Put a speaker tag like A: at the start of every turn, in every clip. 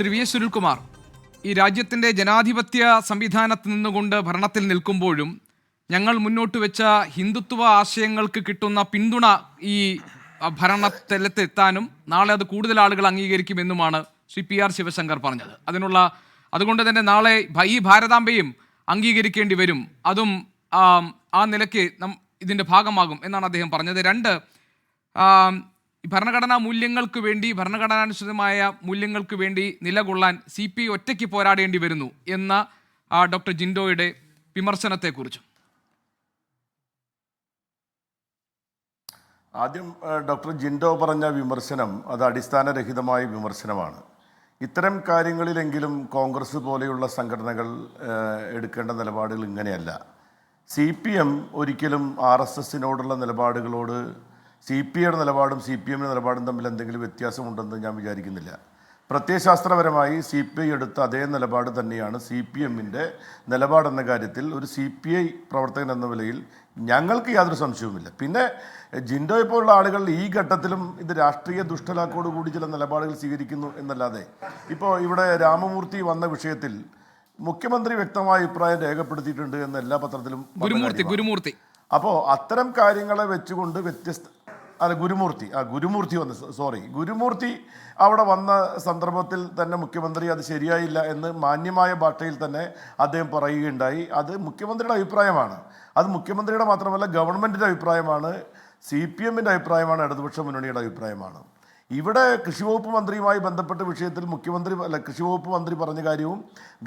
A: Shri V S Sunilkumar ഈ രാജ്യത്തിന്റെ ജനാധിപത്യ സംവിധാനത്ത് നിന്നുകൊണ്ട് ഭരണത്തിൽ നിൽക്കുമ്പോഴും ഞങ്ങൾ മുന്നോട്ട് വെച്ച ഹിന്ദുത്വ ആശയങ്ങൾക്ക് കിട്ടുന്ന പിന്തുണ ഈ ഭരണത്തലത്തെത്താനും നാളെ അത് കൂടുതൽ ആളുകൾ അംഗീകരിക്കുമെന്നുമാണ് ശ്രീ പി ആർ ശിവശങ്കർ പറഞ്ഞത്. അതിനുള്ള അതുകൊണ്ട് തന്നെ നാളെ ഈ ഭാരതാംബയും അംഗീകരിക്കേണ്ടി വരും. അതും ആ നിലയ്ക്ക് ഇതിന്റെ ഭാഗമാകും എന്നാണ് അദ്ദേഹം പറഞ്ഞത്. രണ്ട് ഭരണഘടനാ മൂല്യങ്ങൾക്ക് വേണ്ടി ഭരണഘടനാനുസൃതമായ മൂല്യങ്ങൾക്ക് വേണ്ടി നിലകൊള്ളാൻ സി പി ഒറ്റയ്ക്ക് പോരാടേണ്ടി വരുന്നു എന്ന ഡോക്ടർ ജിൻഡോയുടെ വിമർശനത്തെക്കുറിച്ചും.
B: ആദ്യം ഡോക്ടർ ജിൻഡോ പറഞ്ഞ വിമർശനം അത് അടിസ്ഥാനരഹിതമായ വിമർശനമാണ്. ഇത്തരം കാര്യങ്ങളിലെങ്കിലും കോൺഗ്രസ് പോലെയുള്ള സംഘടനകൾ എടുക്കേണ്ട നിലപാടുകൾ ഇങ്ങനെയല്ല. സി പി എം ഒരിക്കലും ആർ എസ് എസിനോടുള്ള നിലപാടുകളോട് സി പി ഐയുടെ നിലപാടും സി പി എമ്മിന്റെ നിലപാടും തമ്മിൽ എന്തെങ്കിലും വ്യത്യാസമുണ്ടെന്ന് ഞാൻ വിചാരിക്കുന്നില്ല. പ്രത്യയശാസ്ത്രപരമായി സി പി ഐ എടുത്ത അതേ നിലപാട് തന്നെയാണ് സി പി എമ്മിന്റെ നിലപാടെന്ന കാര്യത്തിൽ ഒരു സി പി ഐ പ്രവർത്തകൻ എന്ന നിലയിൽ ഞങ്ങൾക്ക് യാതൊരു സംശയവുമില്ല. പിന്നെ ജിൻഡോയെ പോലുള്ള ആളുകൾ ഈ ഘട്ടത്തിലും ഇത് രാഷ്ട്രീയ ദുഷ്ടലാക്കോടുകൂടി ചില നിലപാടുകൾ സ്വീകരിക്കുന്നു എന്നല്ലാതെ ഇപ്പോൾ ഇവിടെ രാമമൂർത്തി വന്ന വിഷയത്തിൽ മുഖ്യമന്ത്രി വ്യക്തമായ അഭിപ്രായം രേഖപ്പെടുത്തിയിട്ടുണ്ട് എന്ന് എല്ലാ പത്രത്തിലും
A: ഗുരുമൂർത്തി ഗുരുമൂർത്തി.
B: അപ്പോൾ അത്തരം കാര്യങ്ങളെ വെച്ചുകൊണ്ട് വ്യത്യസ്ത അല്ല ഗുരുമൂർത്തി. ആ ഗുരുമൂർത്തി വന്ന് സോറി ഗുരുമൂർത്തി അവിടെ വന്ന സന്ദർഭത്തിൽ തന്നെ മുഖ്യമന്ത്രി അത് ശരിയായില്ല എന്ന് മാന്യമായ ഭാഷയിൽ തന്നെ അദ്ദേഹം പറയുകയുണ്ടായി. അത് മുഖ്യമന്ത്രിയുടെ അഭിപ്രായമാണ്. അത് മുഖ്യമന്ത്രിയുടെ മാത്രമല്ല ഗവൺമെന്റിന്റെ അഭിപ്രായമാണ്. സി പി എമ്മിന്റെ അഭിപ്രായമാണ് ഇടതുപക്ഷ മുന്നണിയുടെ അഭിപ്രായമാണ്. ഇവിടെ കൃഷിവകുപ്പ് മന്ത്രിയുമായി ബന്ധപ്പെട്ട വിഷയത്തിൽ മുഖ്യമന്ത്രി അല്ല കൃഷിവകുപ്പ് മന്ത്രി പറഞ്ഞ കാര്യവും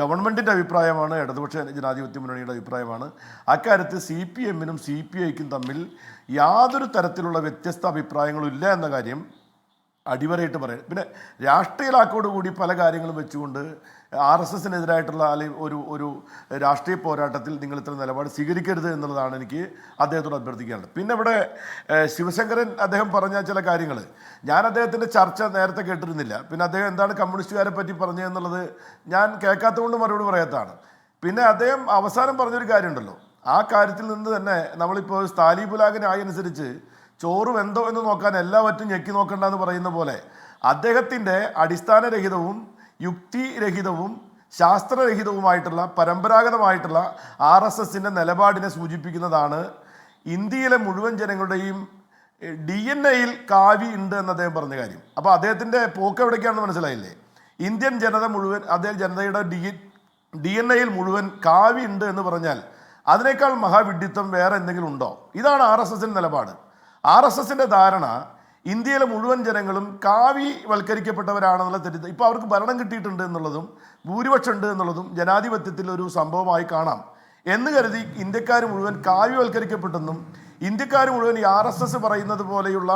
B: ഗവൺമെന്റിന്റെ അഭിപ്രായമാണ് ഇടതുപക്ഷ ജനാധിപത്യ മുന്നണിയുടെ അഭിപ്രായമാണ്. അക്കാര്യത്തിൽ സി പി എമ്മിനും സി പി ഐക്കും തമ്മിൽ യാതൊരു തരത്തിലുള്ള വ്യത്യസ്ത അഭിപ്രായങ്ങളും ഇല്ല എന്ന കാര്യം അടിവരയിട്ട് പറയാം. പിന്നെ രാഷ്ട്രീയ കൂടി പല കാര്യങ്ങളും വെച്ചുകൊണ്ട് ആർ എസ് എസിനെതിരായിട്ടുള്ള അല്ലെങ്കിൽ ഒരു ഒരു രാഷ്ട്രീയ പോരാട്ടത്തിൽ നിങ്ങൾ ഇത്ര നിലപാട് സ്വീകരിക്കരുത് എന്നുള്ളതാണ് എനിക്ക് അദ്ദേഹത്തോട് അഭ്യർത്ഥിക്കാനുള്ളത്. പിന്നെ ഇവിടെ ശിവശങ്കരൻ അദ്ദേഹം പറഞ്ഞ ചില കാര്യങ്ങൾ. ഞാൻ അദ്ദേഹത്തിന്റെ ചർച്ച നേരത്തെ കേട്ടിരുന്നില്ല. പിന്നെ അദ്ദേഹം എന്താണ് കമ്മ്യൂണിസ്റ്റുകാരെ പറ്റി പറഞ്ഞതെന്നുള്ളത് ഞാൻ കേൾക്കാത്തതുകൊണ്ട് മറുപടി പറയാത്തതാണ്. പിന്നെ അദ്ദേഹം അവസാനം പറഞ്ഞൊരു കാര്യമുണ്ടല്ലോ. ആ കാര്യത്തിൽ നിന്ന് തന്നെ നമ്മളിപ്പോൾ സ്ഥാലി പുലാഗനായി അനുസരിച്ച് ചോറ് വെന്തോ എന്ന് നോക്കാൻ എല്ലാവറ്റും ഞെക്കി നോക്കണ്ട എന്ന് പറയുന്ന പോലെ അദ്ദേഹത്തിന്റെ അടിസ്ഥാനരഹിതവും യുക്തിരഹിതവും ശാസ്ത്രരഹിതവുമായിട്ടുള്ള പരമ്പരാഗതമായിട്ടുള്ള ആർ എസ് എസിന്റെ നിലപാടിനെ സൂചിപ്പിക്കുന്നതാണ് ഇന്ത്യയിലെ മുഴുവൻ ജനങ്ങളുടെയും ഡി എൻ എയിൽ കാവി ഉണ്ട് എന്ന് അദ്ദേഹം പറഞ്ഞ കാര്യം. അപ്പോൾ അദ്ദേഹത്തിന്റെ പോക്ക് എവിടേക്കാണെന്ന് മനസ്സിലായില്ലേ? ഇന്ത്യൻ ജനത മുഴുവൻ അദ്ദേഹം ജനതയുടെ ഡി ഡി എൻ എയിൽ മുഴുവൻ കാവി ഉണ്ട് എന്ന് പറഞ്ഞാൽ അതിനേക്കാൾ മഹാവിഡിത്വം വേറെ എന്തെങ്കിലും ഉണ്ടോ? ഇതാണ് ആർ എസ് എസിന്റെ നിലപാട്. ആർ എസ് എസിന്റെ ധാരണ ഇന്ത്യയിലെ മുഴുവൻ ജനങ്ങളും കാവി വൽക്കരിക്കപ്പെട്ടവരാണെന്നുള്ള തെറ്റി ഇപ്പോൾ അവർക്ക് ഭരണം കിട്ടിയിട്ടുണ്ട് എന്നുള്ളതും ഭൂരിപക്ഷം ഉണ്ട് എന്നുള്ളതും ജനാധിപത്യത്തിൽ ഒരു സംഭവമായി കാണാം. എന്ന് കരുതി ഇന്ത്യക്കാർ മുഴുവൻ കാവ്യവൽക്കരിക്കപ്പെട്ടെന്നും ഇന്ത്യക്കാർ മുഴുവൻ ഈ ആർ എസ് എസ് പറയുന്നത് പോലെയുള്ള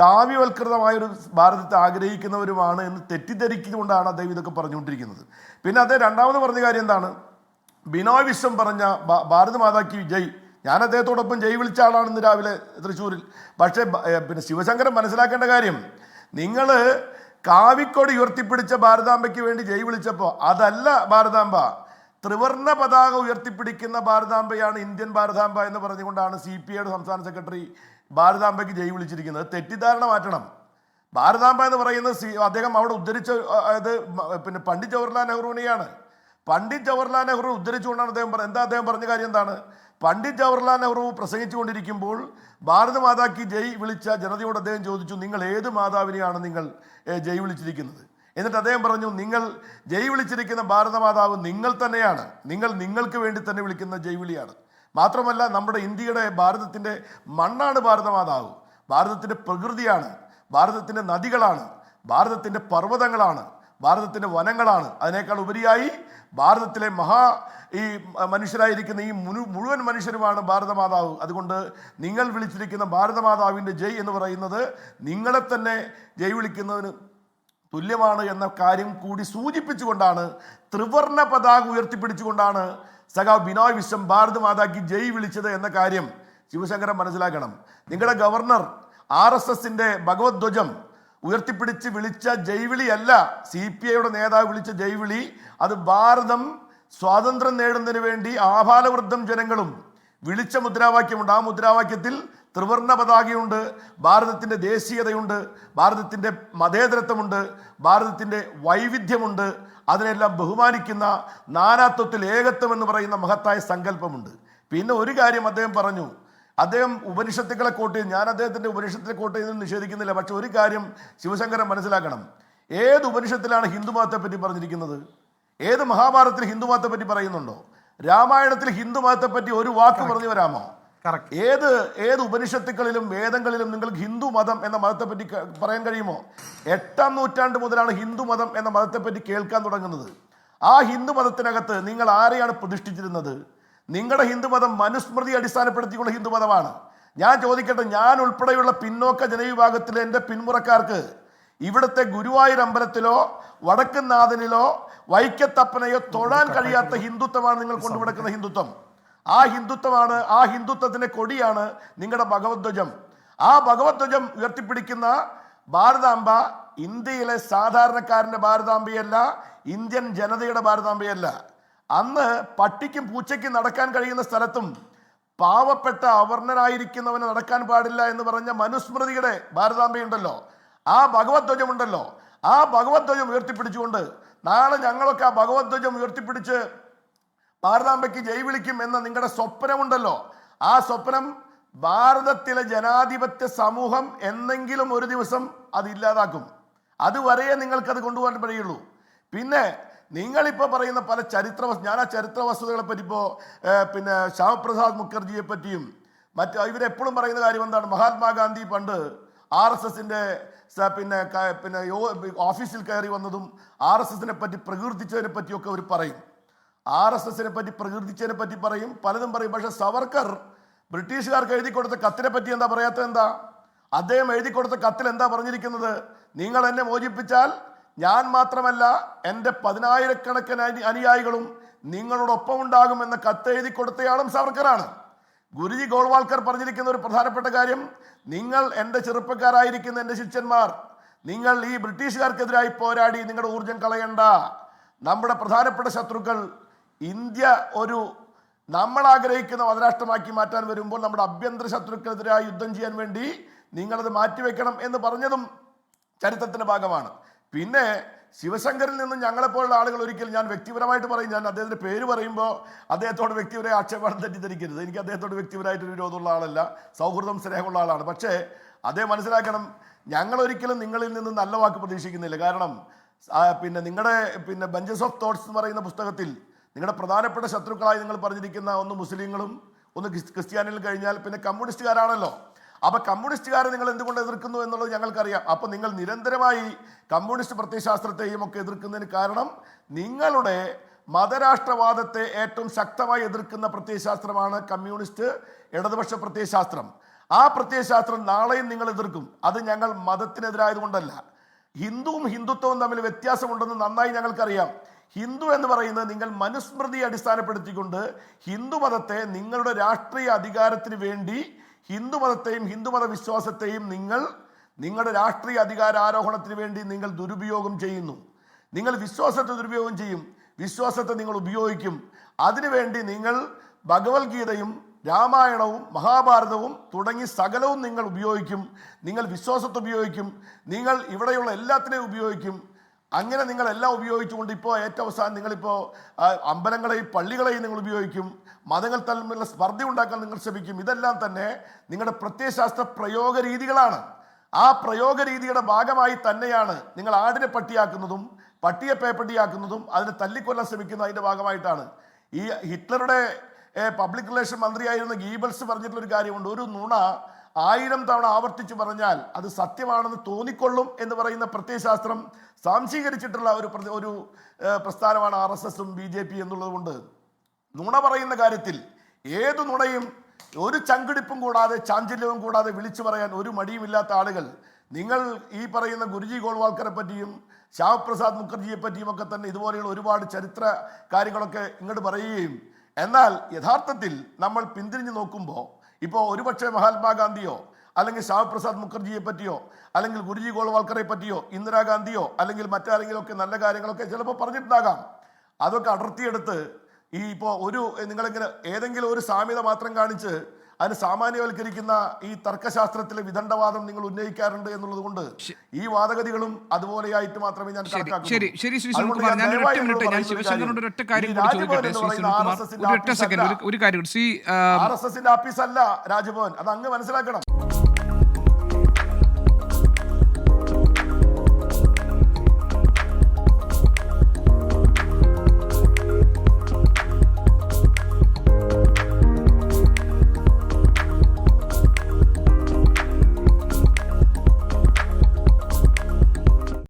B: കാവ്യവൽകൃതമായ ഒരു ഭാരതത്തെ ആഗ്രഹിക്കുന്നവരുമാണ് എന്ന് തെറ്റിദ്ധരിക്കുകൊണ്ടാണ് അദ്ദേഹം ഇതൊക്കെ പറഞ്ഞുകൊണ്ടിരിക്കുന്നത്. പിന്നെ അദ്ദേഹം രണ്ടാമത് പറഞ്ഞ കാര്യം എന്താണ്? ബിനോയ് വിശ്വം പറഞ്ഞ ഭാരത് മാതാ കി ജയ് ഞാൻ അദ്ദേഹത്തോടൊപ്പം ജയ് വിളിച്ച ആളാണ് ഇന്ന് രാവിലെ തൃശ്ശൂരിൽ. പക്ഷേ പിന്നെ ശിവശങ്കരൻ മനസ്സിലാക്കേണ്ട കാര്യം നിങ്ങൾ കാവിക്കോട് ഉയർത്തിപ്പിടിച്ച ഭാരതാംബയ്ക്ക് വേണ്ടി ജയ് വിളിച്ചപ്പോൾ അതല്ല ഭാരതാംബ. ത്രിവർണ പതാക ഉയർത്തിപ്പിടിക്കുന്ന ഭാരതാംബയാണ് ഇന്ത്യൻ ഭാരതാംബ എന്ന് പറഞ്ഞുകൊണ്ടാണ് സി പി ഐയുടെ സംസ്ഥാന സെക്രട്ടറി ഭാരതാംബയ്ക്ക് ജയ് വിളിച്ചിരിക്കുന്നത്. തെറ്റിദ്ധാരണ മാറ്റണം. ഭാരതാംബ എന്ന് പറയുന്നത് സി അദ്ദേഹം അവിടെ ഉദ്ധരിച്ച അതായത് പിന്നെ പണ്ഡിറ്റ് ജവഹർലാൽ നെഹ്റുവിനെയാണ്. പണ്ഡിറ്റ് ജവഹർലാൽ നെഹ്റു ഉദ്ധരിച്ചുകൊണ്ടാണ് അദ്ദേഹം പറഞ്ഞത്. എന്താ അദ്ദേഹം പറഞ്ഞ കാര്യം എന്താണ്? പണ്ഡിറ്റ് ജവഹർലാൽ നെഹ്റു പ്രസംഗിച്ചുകൊണ്ടിരിക്കുമ്പോൾ ഭാരത മാതാക്ക് ജയ് വിളിച്ച ജനതയോട് അദ്ദേഹം ചോദിച്ചു നിങ്ങൾ ഏത് മാതാവിനെയാണ് നിങ്ങൾ ജയ് വിളിച്ചിരിക്കുന്നത്? എന്നിട്ട് അദ്ദേഹം പറഞ്ഞു നിങ്ങൾ ജയ് വിളിച്ചിരിക്കുന്ന ഭാരതമാതാവ് നിങ്ങൾ തന്നെയാണ്. നിങ്ങൾ നിങ്ങൾക്ക് വേണ്ടി തന്നെ വിളിക്കുന്ന ജയ് വിളിയാണ്. മാത്രമല്ല നമ്മുടെ ഇന്ത്യയുടെ ഭാരതത്തിന്റെ മണ്ണാണ് ഭാരതമാതാവ് ഭാരതത്തിന്റെ പ്രകൃതിയാണ്. ഭാരതത്തിന്റെ നദികളാണ്. ഭാരതത്തിന്റെ പർവതങ്ങളാണ്. ഭാരതത്തിന്റെ വനങ്ങളാണ്. അതിനേക്കാൾ ഉപരിയായി ഭാരതത്തിലെ മഹാ ഈ മനുഷ്യരായിരിക്കുന്ന ഈ മുഴു മുഴുവൻ മനുഷ്യരുമാണ് ഭാരതമാതാവ്. അതുകൊണ്ട് നിങ്ങൾ വിളിച്ചിരിക്കുന്ന ഭാരതമാതാവിന്റെ ജയ് എന്ന് പറയുന്നത് നിങ്ങളെ തന്നെ ജയ് വിളിക്കുന്നതിന് തുല്യമാണ് എന്ന കാര്യം കൂടി സൂചിപ്പിച്ചുകൊണ്ടാണ് ത്രിവർണ പതാക ഉയർത്തിപ്പിടിച്ചുകൊണ്ടാണ് സഖാവ് ബിനോയ് വിശ്വം ഭാരത് മാതാക്ക് ജയ് വിളിച്ചത് എന്ന കാര്യം ശിവശങ്കരൻ മനസ്സിലാക്കണം. നിങ്ങളുടെ ഗവർണർ ആർ എസ് എസിന്റെ ഭഗവത് ധ്വജം ഉയർത്തിപ്പിടിച്ച് വിളിച്ച ജൈവിളി അല്ല സി പി ഐയുടെ നേതാവ് വിളിച്ച ജൈവിളി. അത് ഭാരതം സ്വാതന്ത്ര്യം നേടുന്നതിന് വേണ്ടി ആഭാലവൃദ്ധം ജനങ്ങളും വിളിച്ച മുദ്രാവാക്യമുണ്ട്. ആ മുദ്രാവാക്യത്തിൽ ത്രിവർണ പതാകയുണ്ട് ഭാരതത്തിന്റെ ദേശീയതയുണ്ട് ഭാരതത്തിന്റെ മതേതരത്വമുണ്ട് ഭാരതത്തിന്റെ വൈവിധ്യമുണ്ട്. അതിനെല്ലാം ബഹുമാനിക്കുന്ന നാനാത്വത്തിൽ ഏകത്വം എന്ന് പറയുന്ന മഹത്തായ സങ്കല്പമുണ്ട്. പിന്നെ ഒരു കാര്യം അദ്ദേഹം പറഞ്ഞു അദ്ദേഹം ഉപനിഷത്തുക്കളെ കോട്ട് ഞാൻ അദ്ദേഹത്തിന്റെ ഉപനിഷത്തിനെ കോട്ട് ചെയ്ത് നിഷേധിക്കുന്നില്ല. പക്ഷെ ഒരു കാര്യം ശിവശങ്കരൻ മനസ്സിലാക്കണം. ഏത് ഉപനിഷത്തിലാണ് ഹിന്ദുമതത്തെ പറ്റി പറഞ്ഞിരിക്കുന്നത്? ഏത് മഹാഭാരതത്തിൽ ഹിന്ദുമതത്തെ പറ്റി പറയുന്നുണ്ടോ? രാമായണത്തിൽ ഹിന്ദുമതത്തെ പറ്റി ഒരു വാക്ക് പറഞ്ഞു വരാമോ? ഏത് ഏത് ഉപനിഷത്തുക്കളിലും വേദങ്ങളിലും നിങ്ങൾക്ക് ഹിന്ദു മതം എന്ന മതത്തെ പറ്റി പറയാൻ കഴിയുമോ? എട്ടാം നൂറ്റാണ്ട് മുതലാണ് ഹിന്ദു മതം എന്ന മതത്തെ പറ്റി കേൾക്കാൻ തുടങ്ങുന്നത്. ആ ഹിന്ദു മതത്തിനകത്ത് നിങ്ങൾ ആരെയാണ് പ്രതിഷ്ഠിച്ചിരുന്നത്? നിങ്ങളുടെ ഹിന്ദുമതം മനുസ്മൃതി അടിസ്ഥാനപ്പെടുത്തിയുള്ള ഹിന്ദുമതമാണ്. ഞാൻ ചോദിക്കട്ടെ ഞാൻ ഉൾപ്പെടെയുള്ള പിന്നോക്ക ജനവിഭാഗത്തിലെ എന്റെ പിന്മുറക്കാർക്ക് ഇവിടുത്തെ ഗുരുവായൂർ അമ്പലത്തിലോ വടക്കുന്നാഥനിലോ വൈക്കത്തപ്പനെയോ തൊഴാൻ കഴിയാത്ത ഹിന്ദുത്വമാണ് നിങ്ങൾ കൊണ്ടുവിടക്കുന്ന ഹിന്ദുത്വം. ആ ഹിന്ദുത്വമാണ് ആ ഹിന്ദുത്വത്തിന്റെ കൊടിയാണ് നിങ്ങളുടെ ഭഗവത്വജം ആ ഭഗവത്വജം ഉയർത്തിപ്പിടിക്കുന്ന ഭാരതാംബ ഇന്ത്യയിലെ സാധാരണക്കാരന്റെ ഭാരതാംബയല്ല ഇന്ത്യൻ ജനതയുടെ ഭാരതാംബയല്ല. അന്ന് പട്ടിക്കും പൂച്ചയ്ക്കും നടക്കാൻ കഴിയുന്ന സ്ഥലത്തും പാവപ്പെട്ട അവർണനായിരിക്കുന്നവന് നടക്കാൻ പാടില്ല എന്ന് പറഞ്ഞ മനുസ്മൃതിയുടെ ഭാരതാംബയുണ്ടല്ലോ. ആ ഭഗവത്ധ്വജമുണ്ടല്ലോ ആ ഭഗവത്ധ്വജം ഉയർത്തിപ്പിടിച്ചുകൊണ്ട് നാളെ ഞങ്ങളൊക്കെ ആ ഭഗവത്ധ്വജം ഉയർത്തിപ്പിടിച്ച് ഭാരതാംബയ്ക്ക് ജയ് വിളിക്കും എന്ന നിങ്ങളുടെ സ്വപ്നമുണ്ടല്ലോ. ആ സ്വപ്നം ഭാരതത്തിലെ ജനാധിപത്യ സമൂഹം എന്നെങ്കിലും ഒരു ദിവസം അത് ഇല്ലാതാക്കും. അതുവരെ നിങ്ങൾക്കത് കൊണ്ടുപോകാൻ കഴിയുള്ളൂ. പിന്നെ നിങ്ങളിപ്പോൾ പറയുന്ന പല ചരിത്ര ഞാൻ ആ ചരിത്ര വസ്തുതകളെ പറ്റി ഇപ്പോൾ പിന്നെ ശ്യാമപ്രസാദ് മുഖർജിയെ പറ്റിയും മറ്റ് ഇവരെപ്പോഴും പറയുന്ന കാര്യം എന്താണ്? മഹാത്മാഗാന്ധി പണ്ട് ആർ എസ് എസിന്റെ പിന്നെ പിന്നെ ഓഫീസിൽ കയറി വന്നതും ആർ എസ് എസിനെ പറ്റി പ്രകീർത്തിച്ചതിനെ പറ്റിയൊക്കെ അവർ പറയും. ആർ എസ് എസിനെ പറ്റി പ്രകീർത്തിച്ചതിനെ പറ്റി പറയും. പലതും പറയും. പക്ഷെ സവർക്കർ ബ്രിട്ടീഷുകാർക്ക് എഴുതി കൊടുത്ത കത്തിനെ പറ്റി എന്താ പറയാത്തത് എന്താ അദ്ദേഹം എഴുതി കൊടുത്ത കത്തിൽ എന്താ പറഞ്ഞിരിക്കുന്നത്? നിങ്ങൾ എന്നെ മോചിപ്പിച്ചാൽ ഞാൻ മാത്രമല്ല എന്റെ പതിനായിരക്കണക്കിന് അനു- അനുയായികളും നിങ്ങളോടൊപ്പം ഉണ്ടാകുമെന്ന കത്ത് എഴുതി കൊടുത്തയാളും സവർക്കറാണ്. ഗുരുജി ഗോൾവാൾക്കർ പറഞ്ഞിരിക്കുന്ന ഒരു പ്രധാനപ്പെട്ട കാര്യം നിങ്ങൾ എന്റെ ചെറുപ്പക്കാരായിരിക്കുന്ന എന്റെ ശിഷ്യന്മാർ നിങ്ങൾ ഈ ബ്രിട്ടീഷുകാർക്കെതിരായി പോരാടി നിങ്ങളുടെ ഊർജം കളയണ്ട. നമ്മുടെ പ്രധാനപ്പെട്ട ശത്രുക്കൾ ഇന്ത്യ ഒരു നമ്മൾ ആഗ്രഹിക്കുന്ന മതരാഷ്ട്രമാക്കി മാറ്റാൻ വരുമ്പോൾ നമ്മുടെ അഭ്യന്തര ശത്രുക്കൾക്കെതിരായി യുദ്ധം ചെയ്യാൻ വേണ്ടി നിങ്ങളത് മാറ്റിവെക്കണം എന്ന് പറഞ്ഞതും ചരിത്രത്തിന്റെ ഭാഗമാണ്. പിന്നെ ശിവശങ്കറിൽ നിന്നും ഞങ്ങളെപ്പോലുള്ള ആളുകൾ ഒരിക്കലും ഞാൻ വ്യക്തിപരമായിട്ട് പറയും ഞാൻ അദ്ദേഹത്തിന്റെ പേര് പറയുമ്പോൾ അദ്ദേഹത്തോട് വ്യക്തിപരമായ ആക്ഷേപം തെറ്റിദ്ധരിക്കരുത്. എനിക്ക് അദ്ദേഹത്തോട് വ്യക്തിപരമായിട്ട് ഒരു വിരോധമുള്ള ആളല്ല സൗഹൃദം സ്നേഹമുള്ള ആളാണ്. പക്ഷേ അദ്ദേഹം മനസ്സിലാക്കണം ഞങ്ങൾ ഒരിക്കലും നിങ്ങളിൽ നിന്ന് നല്ല വാക്ക് പ്രതീക്ഷിക്കുന്നില്ല. കാരണം പിന്നെ നിങ്ങളുടെ പിന്നെ ബഞ്ചസ് ഓഫ് തോട്ട്സ് എന്ന് പറയുന്ന പുസ്തകത്തിൽ നിങ്ങളുടെ പ്രധാനപ്പെട്ട ശത്രുക്കളായി നിങ്ങൾ പറഞ്ഞിരിക്കുന്ന ഒന്ന് മുസ്ലിങ്ങളും ഒന്ന് ക്രിസ്ത്യാനികൾ കഴിഞ്ഞാൽ പിന്നെ കമ്മ്യൂണിസ്റ്റുകാരാണല്ലോ. അപ്പൊ കമ്മ്യൂണിസ്റ്റുകാരെ നിങ്ങൾ എന്തുകൊണ്ട് എതിർക്കുന്നു എന്നുള്ളത് ഞങ്ങൾക്കറിയാം. അപ്പൊ നിങ്ങൾ നിരന്തരമായി കമ്മ്യൂണിസ്റ്റ് പ്രത്യയശാസ്ത്രത്തെയും ഒക്കെ എതിർക്കുന്നതിന് കാരണം നിങ്ങളുടെ മതരാഷ്ട്രവാദത്തെ ഏറ്റവും ശക്തമായി എതിർക്കുന്ന പ്രത്യയശാസ്ത്രമാണ് കമ്മ്യൂണിസ്റ്റ് ഇടതുപക്ഷ പ്രത്യയശാസ്ത്രം. ആ പ്രത്യയശാസ്ത്രം നാളെയും നിങ്ങൾ എതിർക്കും. അത് ഞങ്ങൾ മതത്തിനെതിരായതുകൊണ്ടല്ല. ഹിന്ദുവും ഹിന്ദുത്വവും തമ്മിൽ വ്യത്യാസമുണ്ടെന്ന് നന്നായി ഞങ്ങൾക്കറിയാം. ഹിന്ദു എന്ന് പറയുന്നത് നിങ്ങൾ മനുസ്മൃതി അടിസ്ഥാനപ്പെടുത്തിക്കൊണ്ട് ഹിന്ദു മതത്തെ നിങ്ങളുടെ രാഷ്ട്രീയ അധികാരത്തിന് വേണ്ടി ഹിന്ദു മതത്തെയും ഹിന്ദുമത വിശ്വാസത്തെയും നിങ്ങൾ നിങ്ങളുടെ രാഷ്ട്രീയ അധികാര ആരോഹണത്തിന് വേണ്ടി നിങ്ങൾ ദുരുപയോഗം ചെയ്യുന്നു. നിങ്ങൾ വിശ്വാസത്തെ ദുരുപയോഗം ചെയ്യും. വിശ്വാസത്തെ നിങ്ങൾ ഉപയോഗിക്കും. അതിനുവേണ്ടി നിങ്ങൾ ഭഗവത്ഗീതയും രാമായണവും മഹാഭാരതവും തുടങ്ങി സകലവും നിങ്ങൾ ഉപയോഗിക്കും. നിങ്ങൾ വിശ്വാസത്തെ ഉപയോഗിക്കും. നിങ്ങൾ ഇവിടെയുള്ള എല്ലാത്തിനെയും ഉപയോഗിക്കും. അങ്ങനെ നിങ്ങൾ എല്ലാം ഉപയോഗിച്ചുകൊണ്ട് ഇപ്പോൾ ഏറ്റവും അവസാനം നിങ്ങളിപ്പോൾ അമ്പലങ്ങളെയും പള്ളികളെയും നിങ്ങൾ ഉപയോഗിക്കും മതങ്ങൾ തമ്മിലുള്ള സ്പർദ്ധ ഉണ്ടാക്കാൻ നിങ്ങൾ ശ്രമിക്കും. ഇതെല്ലാം തന്നെ നിങ്ങളുടെ പ്രത്യയശാസ്ത്ര പ്രയോഗ രീതികളാണ്. ആ പ്രയോഗ രീതിയുടെ ഭാഗമായി തന്നെയാണ് നിങ്ങൾ ആടിനെ പട്ടിയാക്കുന്നതും പട്ടിയെ പേപ്പട്ടിയാക്കുന്നതും അതിനെ തല്ലിക്കൊല്ലാൻ ശ്രമിക്കുന്ന അതിന്റെ ഭാഗമായിട്ടാണ്. ഈ ഹിറ്റ്ലറുടെ പബ്ലിക് റിലേഷൻ മന്ത്രിയായിരുന്ന ഗീബൽസ് പറഞ്ഞിട്ടുള്ള ഒരു കാര്യമുണ്ട്. ഒരു നുണ ആയിരം തവണ ആവർത്തിച്ചു പറഞ്ഞാൽ അത് സത്യമാണെന്ന് തോന്നിക്കൊള്ളും എന്ന് പറയുന്ന പ്രത്യയശാസ്ത്രം സാംശീകരിച്ചിട്ടുള്ള ഒരു ഒരു പ്രസ്ഥാനമാണ് ആർ എസ് എസും ബി ജെ പി എന്നുള്ളതുകൊണ്ട് നുണ പറയുന്ന കാര്യത്തിൽ ഏതു നുണയും ഒരു ചങ്കിടിപ്പും കൂടാതെ ചാഞ്ചല്യവും കൂടാതെ വിളിച്ചു പറയാൻ ഒരു മടിയുമില്ലാത്ത ആളുകൾ നിങ്ങൾ ഈ പറയുന്ന ഗുരുജി ഗോൾവാൾക്കറെ പറ്റിയും ശ്യാമപ്രസാദ് മുഖർജിയെ പറ്റിയും ഒക്കെ തന്നെ ഇതുപോലെയുള്ള ഒരുപാട് ചരിത്ര കാര്യങ്ങളൊക്കെ ഇങ്ങോട്ട് പറയുകയും എന്നാൽ യഥാർത്ഥത്തിൽ നമ്മൾ പിന്തിരിഞ്ഞു നോക്കുമ്പോൾ ഇപ്പോൾ ഒരുപക്ഷെ മഹാത്മാഗാന്ധിയോ അല്ലെങ്കിൽ ശ്യാമപ്രസാദ് മുഖർജിയെ പറ്റിയോ അല്ലെങ്കിൽ ഗുരുജി ഗോൾവാൾക്കറെ പറ്റിയോ ഇന്ദിരാഗാന്ധിയോ അല്ലെങ്കിൽ മറ്റാരെങ്കിലും ഒക്കെ നല്ല കാര്യങ്ങളൊക്കെ ചിലപ്പോൾ പറഞ്ഞിട്ടുണ്ടാകാം. അതൊക്കെ അടർത്തിയെടുത്ത് ഈ ഇപ്പോൾ ഒരു നിങ്ങളിങ്ങനെ ഏതെങ്കിലും ഒരു സാമ്യത മാത്രം കാണിച്ച് അതിന് സാമാന്യവൽക്കരിക്കുന്ന ഈ തർക്കശാസ്ത്രത്തിലെ വിദണ്ഡവാദം നിങ്ങൾ ഉന്നയിക്കാറുണ്ട് എന്നുള്ളത് കൊണ്ട് ഈ വാദഗതികളും അതുപോലെയായിട്ട് മാത്രമേ ഞാൻ
A: കണക്കാക്കൂ
B: ആർ എസ് എസിന്റെ ആഫീസല്ല രാജ്ഭവൻ അത് അങ്ങ് മനസ്സിലാക്കണം